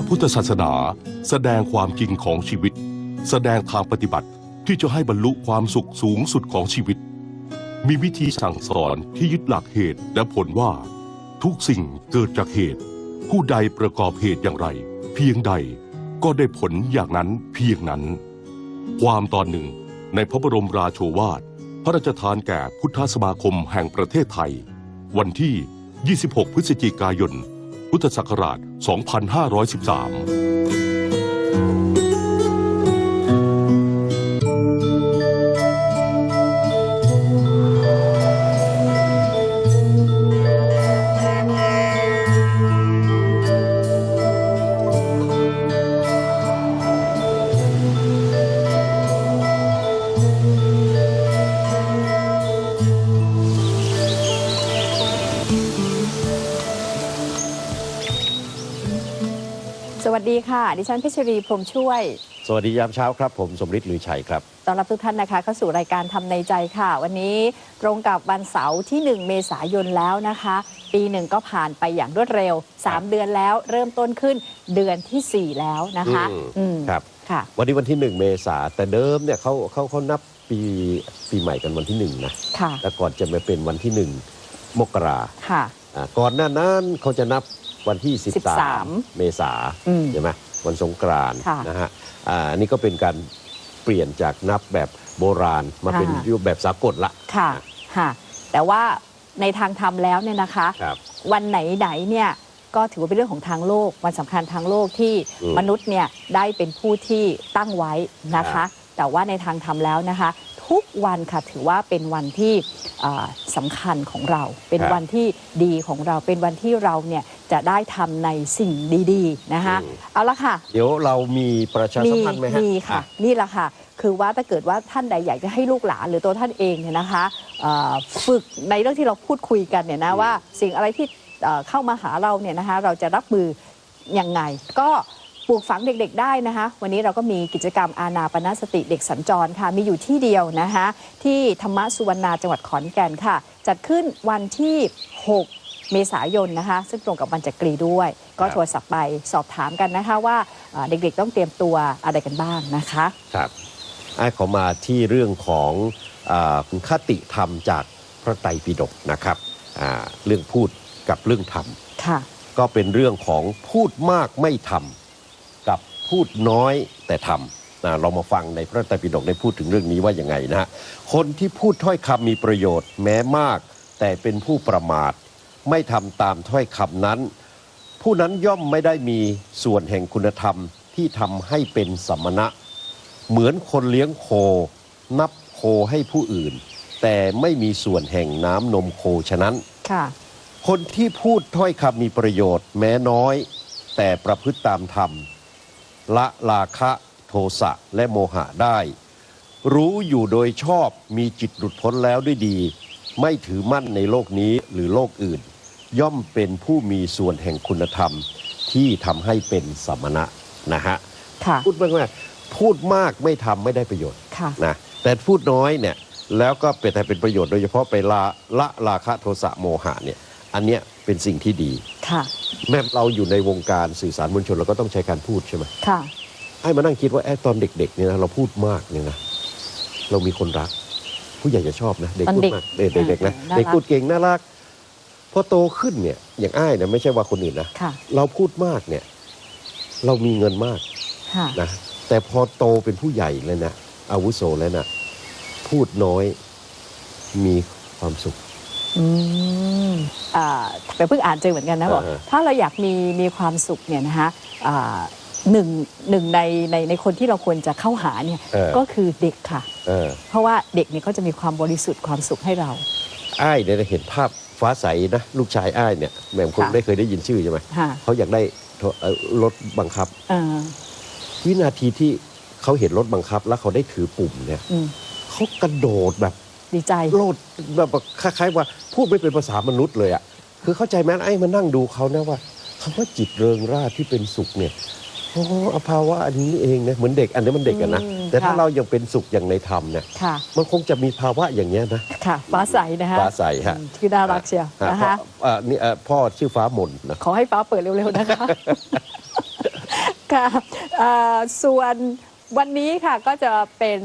ระพุทธศาสนาแสดงความจริงของชีวิต แสดงทางปฏิบัติที่จะให้บรรลุความสุขสูงสุดของชีวิต มีวิธีสั่งสอนที่ยึดหลักเหตุและผลว่า ทุกสิ่งเกิดจากเหตุ ผู้ใดประกอบเหตุอย่างไร เพียงใดก็ได้ผลอย่างนั้นเพียงนั้น ความตอนหนึ่งในพระบรมราโชวาท พระราชทานแก่พุทธสมาคมแห่งประเทศไทย วันที่ 26 พฤศจิกายน พุทธศักราช 2513 ดีค่ะ ดิฉันเพชรีพรหมช่วย สวัสดียามเช้าครับ ผมสมฤทธิ์ลือชัยครับต้อนรับทุกท่านนะคะเข้าสู่รายการทำในใจค่ะ วันนี้ตรงกับวันเสาร์ที่ 1 เมษายนแล้วนะคะ ปีหนึ่งก็ผ่านไปอย่างรวดเร็ว 3 เดือนแล้วเริ่มต้นขึ้นเดือนทีสี่4 แล้วนะคะอืมอืมครับค่ะวันนี้วันที่ 1 เมษาแต่เดิมเนี่ยเขาเขาเขานับปีปีใหม่กันวันที่ 1 นะค่ะแต่ก่อนจะมาเป็นวันที่ 1 มกราค่ะอ่าก่อนหน้านั้นเขาจะนับ วันที่ 13 13เมษาอืมใช่ไหมวันสงกรานต์ค่ะนะฮะอ่าอันนี่ก็เป็นการเปลี่ยนจากนับแบบโบราณมาเป็นอ่ารูปแบบสากลละค่ะค่ะแต่ว่าในทางธรรมแล้วเนี่ยนะคะครับวันไหนไหนๆเนี่ยก็ถือว่าเป็นเรื่องของทางโลก วันสำคัญทางโลกที่อืมมนุษย์เนี่ยได้เป็นผู้ที่ตั้งไว้นะครัคะบแต่ว่าในทางธรรมแล้วนะคะ ทุกวันค่ะถือว่าเป็นวันที่เอ่อสำคัญของเรา เป็นวันที่ดีของเราเป็นวันที่เราเนี่ย จะได้ทำในสิ่งดีๆนะคะเอาละค่ะ เดี๋ยวเรามีประชาสัมพันธ์ไหมฮะมีค่ะอ่นี่แหละค่ะ คือว่าถ้าเกิดว่าท่านใดอยากจะให้ลูกหลานหรือตัวท่านเองเนี่ยนะคะเอ่อฝึกในเรื่องที่เราพูดคุยกันเนี่ยนะอืมว่าสิ่งอะไรที่เอ่อเข้ามาหาเราเนี่ยนะคะเราจะรับมือยังไง ก็ปลูกฝังเด็กๆได้นะคะ วันนี้เราก็มีกิจกรรมอาณาปณสติเด็กสัญจรค่ะ มีอยู่ที่เดียวนะคะ ที่ธรรมสุวรรณาจังหวัดขอนแก่นค่ะ จัดขึ้นวันที่ 6 เมษายนนะคะ ซึ่งตรงกับวันจักรีด้วย ก็ครับโทรศัพท์ไปสอบถามกันนะคะว่าเอ่อเด็กๆต้องเตรียมตัวอะไรกันบ้างนะคะครับไอ้ขอมาที่เรื่องของอาคติธรรมจากพระไตรปิฎกนะครับอ่าเรื่องพูดกับเรื่องทค่ะำก็เป็นเรื่องของพูดมากไม่ทำกับพูดน้อยแต่ทำนะเรามาฟังในพระไตรปิฎกได้พูดถึงเรื่องนี้ว่าอย่างไงนะฮะคนที่พูดถ้อยคำมีประโยชน์แม้มาก แต่เป็นผู้ประมาท ไม่ทำตามถ้อยคำนั้น ผู้นั้นย่อมไม่ได้มีส่วนแห่งคุณธรรมที่ทำให้เป็นสมณะ เหมือนคนเลี้ยงโค นับโคให้ผู้อื่น แต่ไม่มีส่วนแห่งน้ำนมโคฉะนั้นค่ะคนที่พูดถ้อยคำมีประโยชน์แม้น้อย แต่ประพฤติตามธรรม ละราคะโทสะและโมหะได้ รู้อยู่โดยชอบมีจิตหลุดพ้นแล้วด้วยดี ไม่ถือมั่นในโลกนี้หรือโลกอื่น ย่อมเป็นผู้มีส่วนแห่งคุณธรรมที่ทำให้เป็นสมณะนะฮะค่ะพูดมากว่าพูดมากไม่ทำไม่ได้ประโยชน์ค่ะนะแต่พูดน้อยเนี่ยแล้วก็เป็นแต่เป็นประโยชน์โดยเฉพาะไปละละราคะโทสะโมหะเนี่ยอันเนี้ยเป็นสิ่งที่ดีค่ะแม้เราอยู่ในวงการสื่อสารมวลชนเราก็ต้องใช้การพูดใช่ไหมค่ะไอ้มานั่งคิดว่าไอ้ตอนเด็กๆเนี่ยนะเราพูดมากเนี่ยนะเรามีคนรัก ผู้ใหญ่จะชอบนะ เด็กตอนพูดเด็กมากเด็กเด็กๆนะน่ารัก เด็กพูดเก่งน่ารักพอโตขึ้นเนี่ย อย่างอ้ายเนี่ยไม่ใช่ว่าคนอื่นนะค่ะ เราพูดมากเนี่ย เรามีเงินมากค่ะ นะแต่พอโตเป็นผู้ใหญ่แล้วนะอาวุโสแล้วนะพูดน้อยมีความสุข อืมอ่าไปเพิ่งอ่านเจอเหมือนกันนะบอกอ่าฮะ ถ้าเราอยากมีมีความสุขเนี่ยนะคะอ่า หนึ่งหนึ่งในในในคนที่เราควรจะเข้าหาเนี่ยเออ ก็คือเด็กค่ะ เออเพราะว่าเด็กเนี่ยเขาจะมีความบริสุทธิ์ความสุขให้เรา อ้ายเนี่ยเห็นภาพฟ้าใสนะลูกชายอ้ายเนี่ยแหม่มคงค่ะ ได้เคยได้ยินชื่อใช่ไหมค่ะเขาอยากได้โทเอ่อรถบังคับอ่าวินาทีที่เขาเห็นรถบังคับ แล้วเขาได้ถือปุ่มเนี่ยอืมเขากระโดดแบบดีใจ โลดแบบคล้ายๆว่าพูดไม่เป็นภาษามนุษย์เลยอะ่ะคือเข้าใจไหมไอ้มานั่งดูเขานะว่าคำว่าจิตเริงร่าที่เป็นสุขเนี่ย โอ้อภาวะอันนี้เองนะเหมือนเด็กอันนี้มันเด็กอะนะอืมแต่ถ้าค่ะเรายังเป็นสุขอย่างในธรรมเนี่ยค่ะมันคงจะมีภาวะอย่างเงี้ยนะค่ะฟ้าใสนะคะฟ้าใสฮะอืมคือน่ารักเชียวฮะนะคะพ่ออ่านี่เอ่อพ่อชื่อฟ้ามนนะขอให้ฟ้าเปิดเร็วๆนะคะค่ะเอ่อส่วนวันนี้ค่ะก็จะเป็น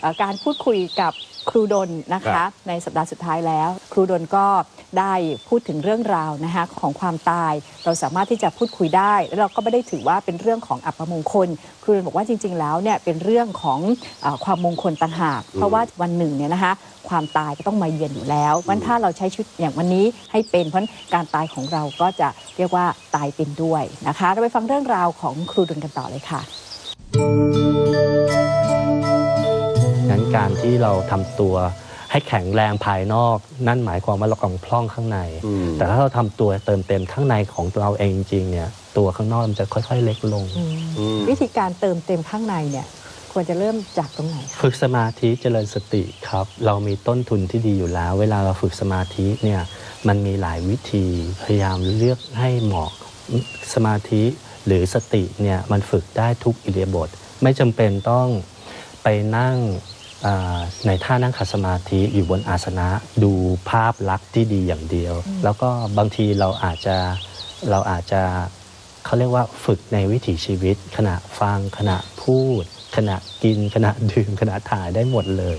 เอ่อการพูดคุยกับ ครูดนนะครัคะบในสัปดาห์สุดท้ายแล้ว ครูดนก็ได้พูดถึงเรื่องราวนะคะของความตาย เราสามารถที่จะพูดคุยได้ แล้วเราก็ไม่ได้ถือว่าเป็นเรื่องของอัปมงคล ครูดนบอกว่าจริง ๆ แล้วเนี่ยเป็นเรื่องของเออความมงคลต่างหาก เพราะว่าวันหนึ่งเนี่ยนะคะความตายก็ต้องมาเยือนอยู่แล้ววันถ้าเราใช้ชีวิตอย่างวันนี้ให้เป็นเพราะฉะนั้นการตายของเราก็จะเรียกว่าตายเป็นด้วยนะคะ เราไปฟังเรื่องราวของครูดนกันต่อเลยค่ะงั้น การที่เราทำตัวให้แข็งแรงภายนอก นั่นหมายความว่าเรากำลังพร่องข้างใน อืม แต่ถ้าเราทำตัวเติมเต็มข้างในของตัวเราเองจริงๆเนี่ยตัวข้างนอกมันจะค่อย ๆ เล็กลง อืม วิธีการเติมเต็มข้างในเนี่ยควรจะเริ่มจากตรงไหนคะฝึกสมาธิเจริญสติครับ เรามีต้นทุนที่ดีอยู่แล้ว เวลาเราฝึกสมาธิเนี่ยมันมีหลายวิธีพยายามเลือกให้เหมาะสมาธิหรือสติเนี่ยมันฝึกได้ทุกอิเลียาบท ไม่จำเป็นต้องไปนั่งอ่า ในท่านั่งขัดสมาธิอยู่บนอาสนะดูภาพลักษณ์ที่ดีอย่างเดียว แล้วก็บางทีเราอาจจะเราอาจจะเขาเรียกว่าฝึกในวิถีชีวิต ขณะฟังขณะพูด ขณะกินขณะดื่มขณะถ่ายได้หมดเลย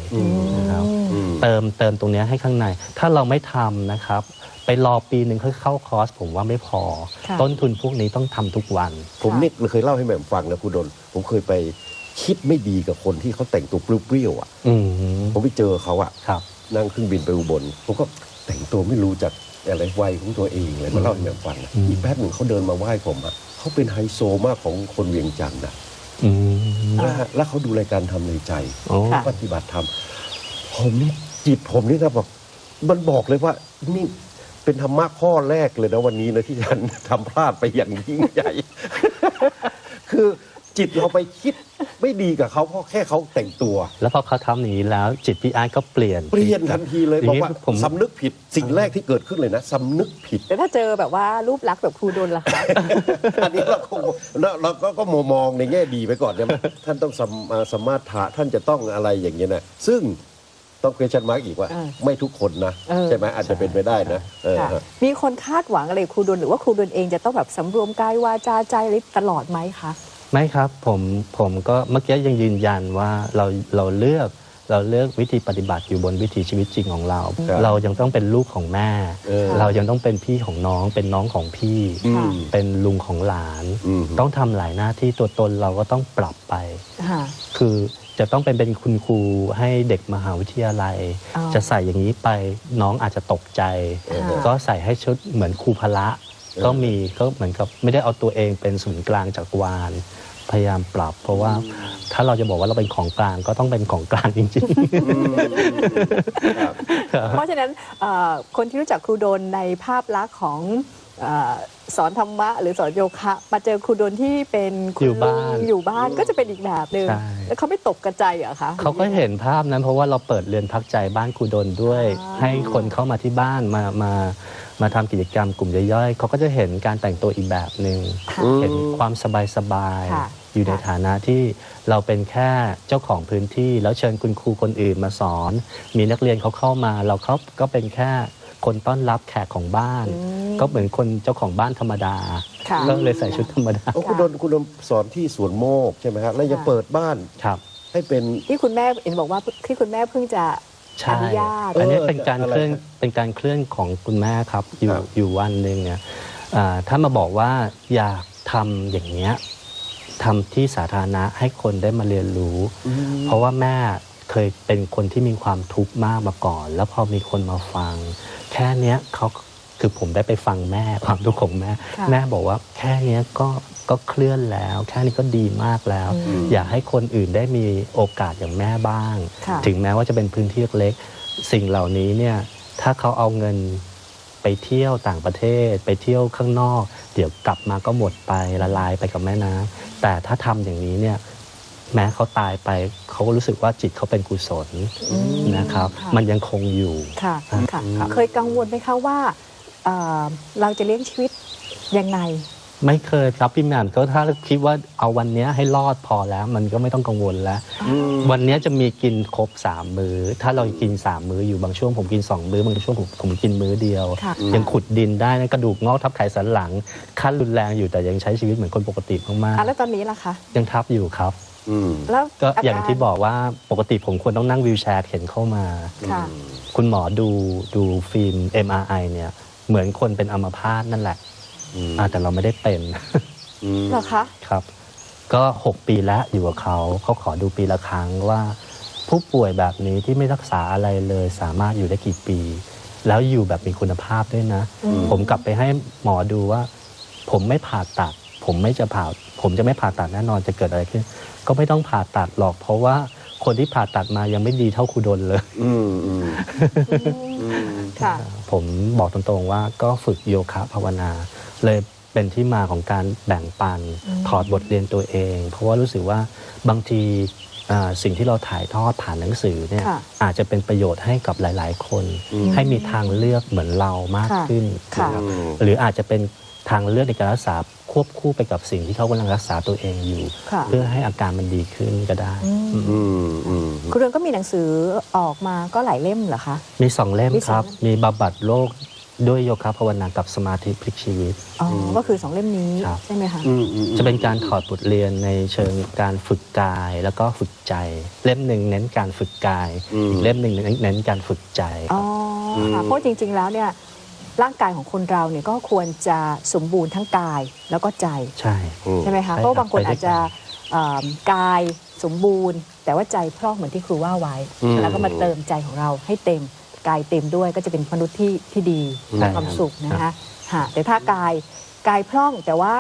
นะครับอืมเติมเติมตรงเนี้ยให้ข้างใน ถ้าเราไม่ทำนะครับ ไปรอปีหนึ่งค่อยเข้าคอร์ส ผมว่าไม่พอค่ะต้นทุนพวกนี้ต้องทำทุกวัน ผมนี่เคยเล่าให้แหม่มฟังนะคุณดนผมเคยไป คิดไม่ดีกับคนที่เขาแต่งตัวเปรี้ยวๆอะอืมผมไปเจอเขาอะครับนั่งเครื่องบินไปอุบลผมก็แต่งตัวไม่รู้จักอะไรวัยของตัวเองเลยมาเล่าให้แหม่มฟังนะอืมอีกแป๊บหนึ่งเขาเดินมาไหว้ผมอะเขาเป็นไฮโซมากของคนเวียงจันทร์นะอืมนะฮะแล้วเขาดูรายการทำในใจโอ้ค่ะปฏิบัติธรรมผมนี่จิตผมนี่นะบอกมันบอกเลยว่านี่เป็นธรรมะข้อแรกเลยนะวันนี้นะที่ฉันทำพลาดไปอย่างยิ่งใหญ่ คือ จิตเราไปคิดไม่ดีกับเขาเพราะแค่เขาแต่งตัว แล้วพอเขาทำอย่างนี้แล้ว จิตพี่อาร์ตก็เปลี่ยน เปลี่ยนทันทีเลยอย่าบอกงนี้ว่าผมสำนึกผิดสิ่งแรกที่เกิดขึ้นเลยนะสำนึกผิด แต่ถ้าเจอแบบว่ารูปลักษณ์แบบครูดนล่ะคะอันนี้เราคงเราเราก็ก็มองมองในแง่ดีไปก่อนใช่ไหมท่านต้องสมอ่าสมมาถะท่านจะต้องอะไรอย่างเงี้ยนะซึ่งต้องเ u e s ชันมาร์กอีกว่าเออไม่ทุกคนนะเออใช่ไหมอาจจะเป็นไปได้นะเออค่ะมีคนคาดหวังอะไรกับครูดนหรือว่าครูดนเองจะต้องแบบสำรวมกายวาจาใจอะไรตลอดไหมคะ ไม่ครับผมผมก็เมื่อกี้ยังยืนยันว่าเราเราเลือกเราเลือกวิธีปฏิบัติอยู่บนวิถีชีวิตจริงของเรา ครับเรายังต้องเป็นลูกของแม่ เออเรายังต้องเป็นพี่ของน้อง เป็นน้องของพี่ อืมเป็นลุงของหลาน อืม ต้องทำหลายหน้าที่ตัวตนเราก็ต้องปรับไป ค่ะ คือจะต้องเป็นเป็นคุณครูให้เด็กมหาวิทยาลัย อ๋อจะใส่อย่างนี้ไปน้องอาจจะตกใจ ค่ะ ก็ใส่ให้ชุดเหมือนครูพละเออก็มีก็เหมือนกับไม่ได้เอาตัวเองเป็นศูนย์กลางจักรวาล พยายามปรับ เพราะว่าถ้าเราจะบอกว่าเราเป็นของกลางก็ต้องเป็นของกลางจริงครับเพราะฉะนั้นเอ่อคนที่รู้จักครูดนในภาพลักษณ์ของเออสอนธรรมะหรือสอนโยคะมาเจอครูดนที่เป็นคุณอยู่บ้านลุงอยู่บ้านก็จะเป็นอีกแบบหนึ่งใช่แล้วเขาไม่ตกกระใจเหรอคะๆเขาก็เห็นภาพนั้น เพราะว่าเราเปิดเรียนพักใจบ้านครูดนด้วยอ๋อให้คนเข้ามาที่บ้านมามามาทำกิจกรรมกลุ่มย่อยๆเขาก็จะเห็นการแต่งตัวอีกแบบหนึ่งค่ะอืมเห็นความสบายค่ะๆ อยู่ในค่ะฐานะที่เราเป็นแค่เจ้าของพื้นที่ แล้วเชิญคุณครูคนอื่นมาสอน มีนักเรียนเขาเข้ามา เราเขาก็เป็นแค่คนต้อนรับแขกของบ้านอืมก็เหมือนคนเจ้าของบ้านธรรมดาค่ะก็เลยใส่ชุดธรรมดาโอ้คุณดนคุณดนสอนที่สวนโมกใช่ไหมครับแล้วยังค่ะเปิดบ้านครับ ให้เป็น ที่คุณแม่เห็นบอกว่าที่คุณแม่เพิ่งจะใช่อนุญาตอันนี้เออเป็นการอะไรเคลื่อนครับเป็นการเคลื่อนของคุณแม่ครับอยู่ครับ อยู่วันหนึ่งเนี่ยอ่าถ้ามาบอกว่าอยากทำอย่างเนี้ย ทำที่สาธารณะให้คนได้มาเรียนรู้ เพราะว่าแม่เคยเป็นคนที่มีความทุกข์มากมาก่อน แล้วพอมีคนมาฟัง แค่เนี้ยเขาคือผมได้ไปฟังแม่ความทุกข์ของแม่ ค่ะ แม่บอกว่าแค่เนี้ยก็ก็เคลื่อนแล้ว แค่นี้ก็ดีมากแล้วอืมอยากให้คนอื่นได้มีโอกาสอย่างแม่บ้าง ค่ะ ถึงแม้ว่าจะเป็นพื้นที่เล็กๆสิ่งเหล่านี้เนี่ยถ้าเขาเอาเงินไปเที่ยวต่างประเทศ ไปเที่ยวข้างนอก เดี๋ยวกลับมาก็หมดไปละลายไปกับแม่น้ำ แต่ถ้าทำอย่างนี้เนี่ยแม้เขาตายไปเขาก็รู้สึกว่าจิตเขาเป็นกุศลอืมนะครับ ค่ะ มันยังคงอยู่ ค่ะอ่าค่ะอืมเคยกังวลไหมคะว่าเอ่อเราจะเลี้ยงชีวิตยังไง ไม่เคยครับพี่แหม่มก็ถ้าคิดว่าเอาวันเนี้ยให้รอดพอแล้ว มันก็ไม่ต้องกังวลแล้ว วันเนี้ยจะมีกินครบสามมื้อ ถ้าเรากินสามมื้ออยู่บางช่วงผมกินสองมื้อบางช่วงผมผมกินมื้อเดียว ค่ะ ยังขุดดินได้นะกระดูกงอกทับไขสันหลัง ขั้นรุนแรงอยู่แต่ยังใช้ชีวิตเหมือนคนปกติมากอะแล้วตอนนี้ล่ะคะ ๆยังทับอยู่ครับ อืมแล้วก็อย่างรที่บอกว่าปกติผมควรต้องนั่งวีลแชร์เข็นเข้ามา ค่ะ คุณหมอดูดูฟิล์ม MRI เนี่ยเหมือนคนเป็นอัมพาตนั่นแหละ อืมอ่าแต่เราไม่ได้เป็นอืมเหรอคะครับ ก็6ปีแล้วอยู่กับเขาเขาขอดูปีละครั้งว่า ผู้ป่วยแบบนี้ที่ไม่รักษาอะไรเลยสามารถอยู่ได้กี่ปี แล้วอยู่แบบมีคุณภาพด้วยนะอืมผมกลับไปให้หมอดูว่า ผมไม่ผ่าตัด ผมไม่จะผ่า ผมจะไม่ผ่าตัดแน่นอนจะเกิดอะไรขึ้น ก็ไม่ต้องผ่าตัดหรอก เพราะว่าคนที่ผ่าตัดมายังไม่ดีเท่าครูดนเลยอืมอืมอืมค่ะ ผมบอกตรงๆว่าก็ฝึกโยคะภาวนา เลยเป็นที่มาของการแบ่งปันอืมถอดบทเรียนตัวเอง เพราะว่ารู้สึกว่าบางทีอ่าสิ่งที่เราถ่ายทอดผ่านหนังสือเนี่ยค่ะอาจจะเป็นประโยชน์ให้กับหลาย ๆ คนอืมให้มีทางเลือกเหมือนเรามากค่ะขึ้นค่ะนะครับหรืออาจจะเป็นทางเลือกในการรักษาควบคู่ไปกับสิ่งที่เขากำลังรักษาตัวเองอยู่ค่ะเพื่อให้อาการมันดีขึ้นก็ได้อืมอืมอืมคุณเรืองก็มีหนังสือออกมาก็หลายเล่มเหรอคะ มีสองเล่มมีสองครับเล่มมีบำบัดโรค ด้วยโยคะภาวนากับสมาธิพลิกชีวิต อ๋ออก็คือสองเล่มนี้ครับ ใช่ไหมคะอืมอืมจะเป็นการถอดบทเรียนในเชิงการฝึกกายแล้วก็ฝึกใจ เล่มหนึ่งเน้นการฝึกกายอีกเล่มหนึ่งเน้นเน้นการฝึกใจอ๋อค่ะเพราะจริง ๆ แล้วเนี่ยร่างกายของคนเราเนี่ยก็ควรจะสมบูรณ์ทั้งกายแล้วก็ใจใช่ใช่ไหมคะใช่เพราะบางคนครับอาจจะเอิ่มกายสมบูรณ์ แต่ว่าใจพร่องเหมือนที่ครูว่าไว้ อืม แล้วก็มาเติมใจของเราให้เต็ม กายเต็มด้วยก็จะเป็นมนุษย์ที่ที่ดีใช่มีความสุขนะครัคะบฮะแต่ถ้ากายกายพร่องแต่ว่า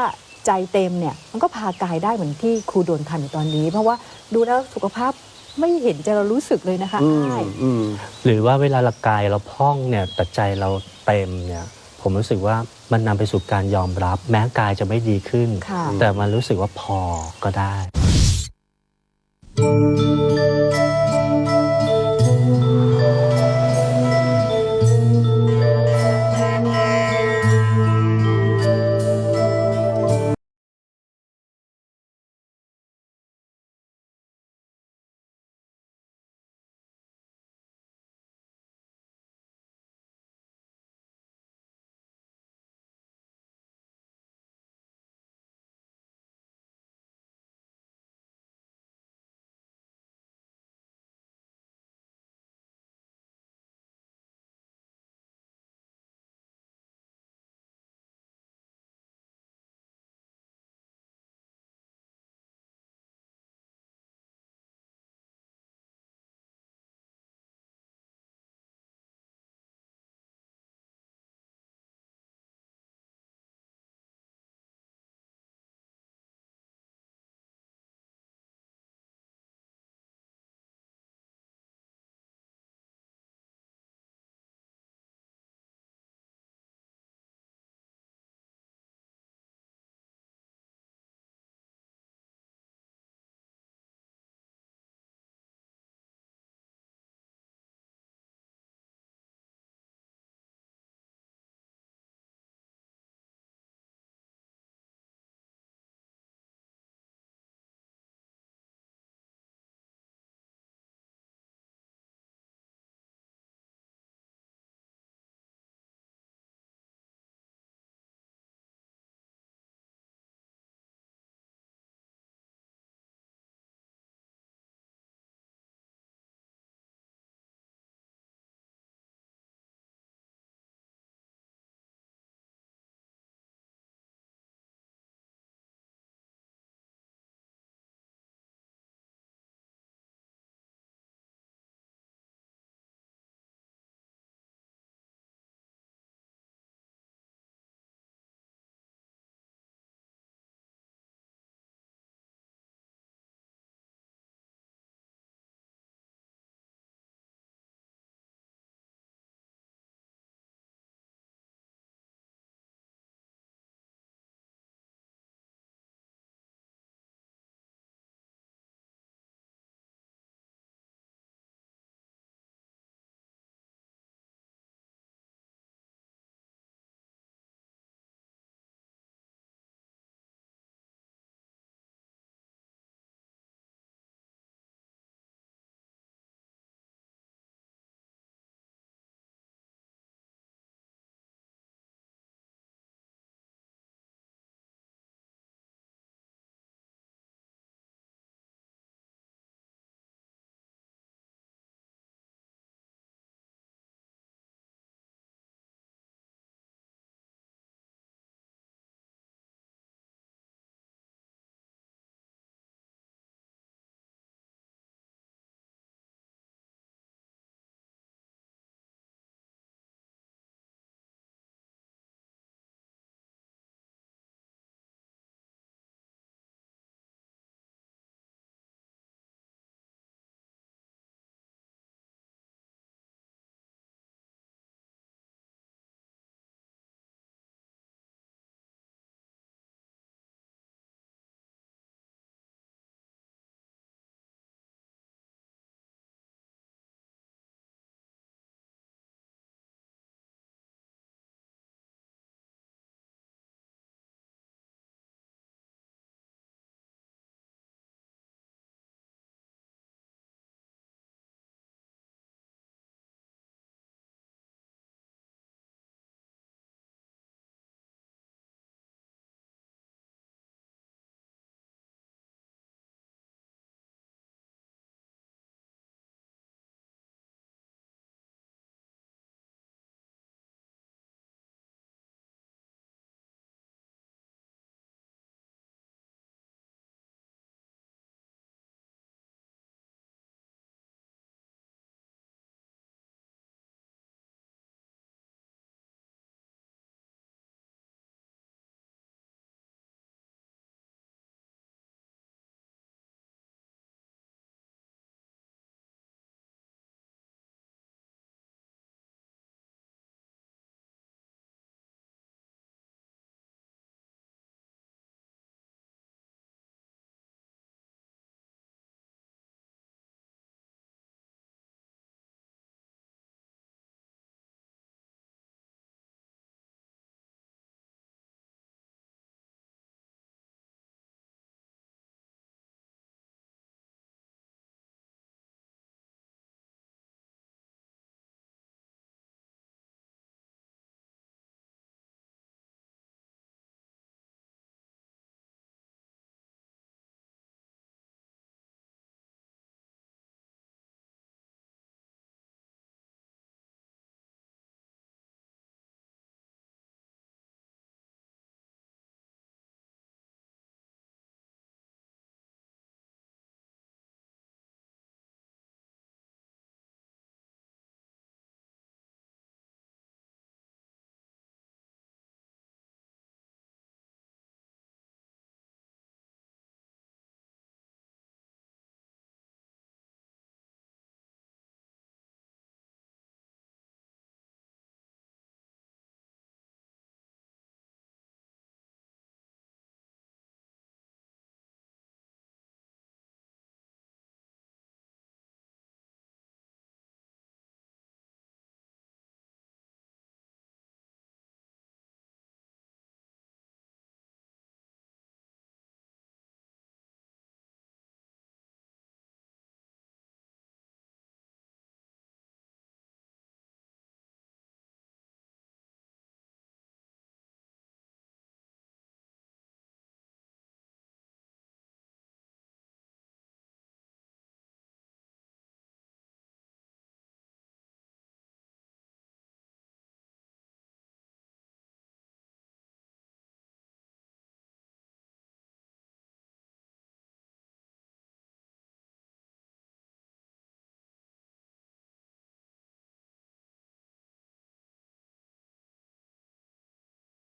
ใจเต็มเนี่ยมันก็พากายได้เหมือนที่ครูโดนทำอยู่ตอนนี้ เพราะว่าดูแล้วสุขภาพไม่เห็นจะเรารู้สึกเลยนะคะอืมใช่อืมหรือว่าเวลาเรากายเราพร่องเนี่ยแต่ใจเราเต็มเนี่ยผมรู้สึกว่ามันนำไปสู่การยอมรับ แม้กายจะไม่ดีขึ้นค่ะแต่มันรู้สึกว่าพอก็ได้อ